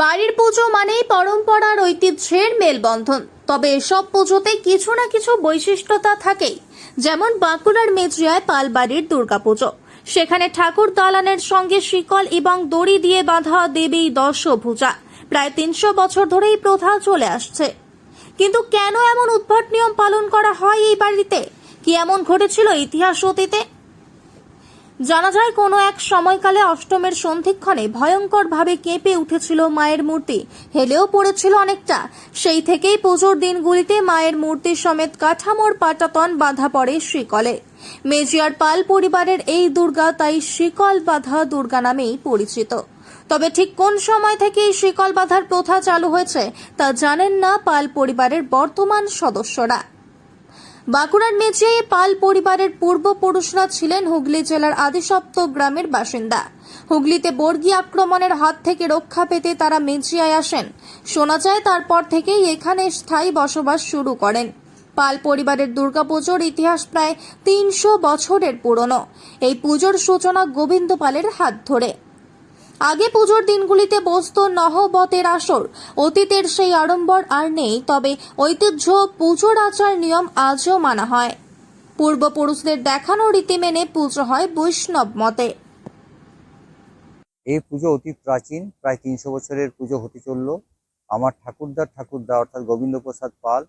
বাড়ির পুজো মানেই পরম্পরার ঐতিহ্যের মেলবন্ধন। তবে এসব পুজোতে কিছু না কিছু বৈশিষ্ট্যতা থাকেই। যেমন বাঁকুড়ার মেজিয়ায় পালবাড়ির দুর্গাপুজো। সেখানে ঠাকুর দালানের সঙ্গে শিকল এবং দড়ি দিয়ে বাঁধা দেবী দশভূজা। প্রায় তিনশো বছর ধরেই প্রথা চলে আসছে। কিন্তু কেন এমন উদ্ভট নিয়ম পালন করা হয় এই বাড়িতে? কি এমন ঘটেছিল ইতিহাস অতীতে? জানা যায়, কোনো এক সময়কালে অষ্টমের সন্ধিক্ষণে ভয়ঙ্করভাবে কেঁপে উঠেছিল মায়ের মূর্তি। হেলেও পড়েছিল অনেকটা। সেই থেকেই পুজোর দিনগুলিতে মায়ের মূর্তি সমেত কাঠামোর পাটাতন বাঁধা পড়ে শিকলে মেজিয়ার পাল পরিবারের এই দুর্গা তাই শিকল বাঁধা দুর্গা নামেই পরিচিত। তবে ঠিক কোন সময় থেকে এই শিকল বাঁধার প্রথা চালু হয়েছে, তা জানেন না পাল পরিবারের বর্তমান সদস্যরা। বাঁকুড়ার মেঝে পাল পরিবারের পূর্বপুরুষরা ছিলেন হুগলি জেলার আদিসপ্ত গ্রামের বাসিন্দা। হুগলিতে বর্গী আক্রমণের হাত থেকে রক্ষা পেতে তারা মেজিয়ায় আসেন। শোনা যায়, তারপর থেকেই এখানে স্থায়ী বসবাস শুরু করেন। পাল পরিবারের দুর্গাপুজোর ইতিহাস প্রায় তিনশো বছরের পুরনো। এই পুজোর সূচনা গোবিন্দ পালের হাত ধরে। আগে পুজোর দিনগুলিতে বসত নহবতের আসর। অতীতের সেই আড়ম্বর আর নেই, তবে ঐতিহ্য পুজোর আচার নিয়ম আজও মানা হয়। পূর্বপুরুষদের দেখানো রীতি মেনে পুজো হয় বৈষ্ণব মতে। এই পুজো অতি প্রাচীন, প্রায় তিনশো বছরের পুজো হতে চলল। আমার ঠাকুরদার ঠাকুরদা, অর্থাৎ গোবিন্দ প্রসাদ পাল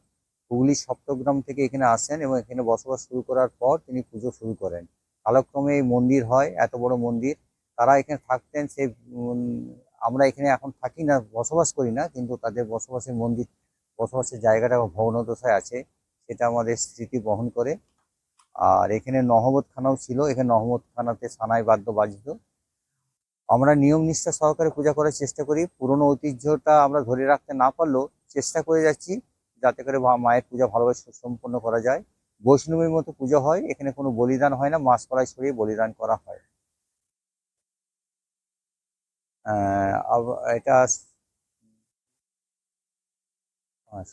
হুগলি সপ্তগ্রাম থেকে এখানে আসেন এবং এখানে বসবাস শুরু করার পর তিনি পুজো শুরু করেন। কালক্রমে এই মন্দির হয়, এত বড় মন্দির। তারা এখানে থাকতেন সে আমরা এখানে এখন থাকি না, বসবাস করি না, কিন্তু তাদের বসবাসের মন্দির, বসবাসের জায়গাটা ভগ্নদশায় আছে, সেটা আমাদের স্মৃতি বহন করে। আর এখানে নহবত খানাও ছিল, এখানে নহবত খানাতে সানাই বাদ্য বাজিত আমরা নিয়ম নিষ্ঠা সহকারে পূজা করার চেষ্টা করি, পুরনো ঐতিহ্যটা আমরা ধরে রাখতে না পারলেও চেষ্টা করে যাচ্ছি, যাতে করে মায়ের পূজা ভালোভাবে সম্পন্ন করা যায়। বৈষ্ণবীর মতো পুজো হয়, এখানে কোনো বলিদান হয় না, মাস কড়াই সরিয়ে বলিদান করা হয়। এটা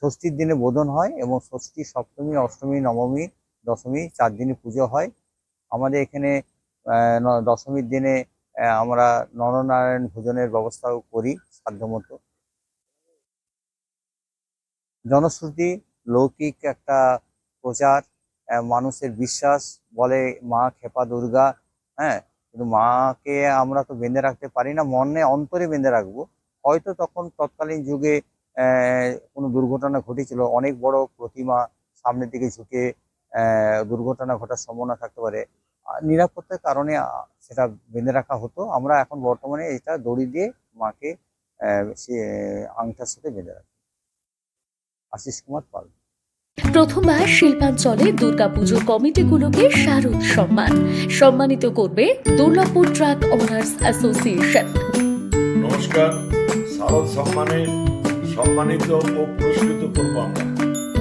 ষষ্ঠীর দিনে বোধন হয় এবং ষষ্ঠী, সপ্তমী, অষ্টমী, নবমী, দশমী চার দিনে পুজো হয়। আমাদের এখানে দশমীর দিনে আমরা নরনারায়ণ ভোজনের ব্যবস্থাও করি সাধ্যমতো। জনশ্রুতি, লৌকিক একটা প্রচার মানুষের বিশ্বাস বলে মা খেপা দুর্গা হ্যাঁ কিন্তু মাকে আমরা তো বেঁধে রাখতে পারি না মনে অন্তরে বেঁধে রাখব। হয়তো তখন তৎকালীন যুগে কোনো দুর্ঘটনা ঘটেছিল, অনেক বড় প্রতিমা সামনের দিকে ঝুঁকে দুর্ঘটনা ঘটার সম্ভাবনা থাকতে পারে। নিরাপত্তার কারণে সেটা বেঁধে রাখা হতো। আমরা এখন বর্তমানে এটা দড়ি দিয়ে মাকে সে আংটার সাথে বেঁধে রাখি। আশিস কুমার পাল। প্রথমবার শিল্পাঞ্চলে দুর্গাপুজো কমিটিগুলোকে শারদ সম্মান। সম্মানিত করবে দুর্গাপুর ট্রাক ওনার্স অ্যাসোসিয়েশন। নমস্কার শারদ সম্মানে সম্মানিত ও পুরস্কৃত করব আমরা।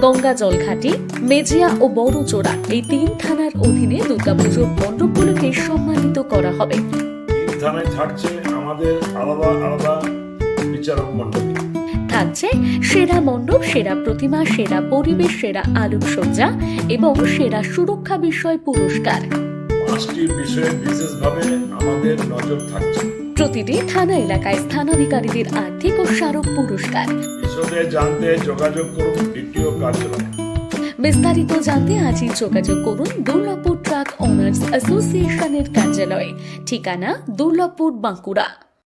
গঙ্গা জলঘাটি মেজিয়া ও বড়চোড়া এই তিন থানার অধীনে দুর্গাপুজোর মণ্ডপগুলোকে সম্মানিত করা হবে। তিন থানায় থাকছে আমাদের আলাদা আলাদা বিচারক মণ্ডলী। থাকছে সেরা মণ্ডপ সেরা প্রতিমা সেরা পরিবেশ সেরা আলোকসজ্জা এবং সেরা সুরক্ষা বিষয় পুরস্কার। পাঁচটি বিষয়ে বিশেষভাবে আমাদের নজর থাকছে। প্রতিটি থানা এলাকায় স্থানাধিকারীদের আর্থিক ও স্মারক পুরস্কার। বিশদে জানতে যোগাযোগ করুন দ্বিতীয় কার্যালয়। বিস্তারিত জানতে আজই যোগাযোগ করুন দুর্লভপুর ট্রাক ওনার্স অ্যাসোসিয়েশনের কার্যালয়ে। ঠিকানা দুর্লভপুর বাঁকুড়া।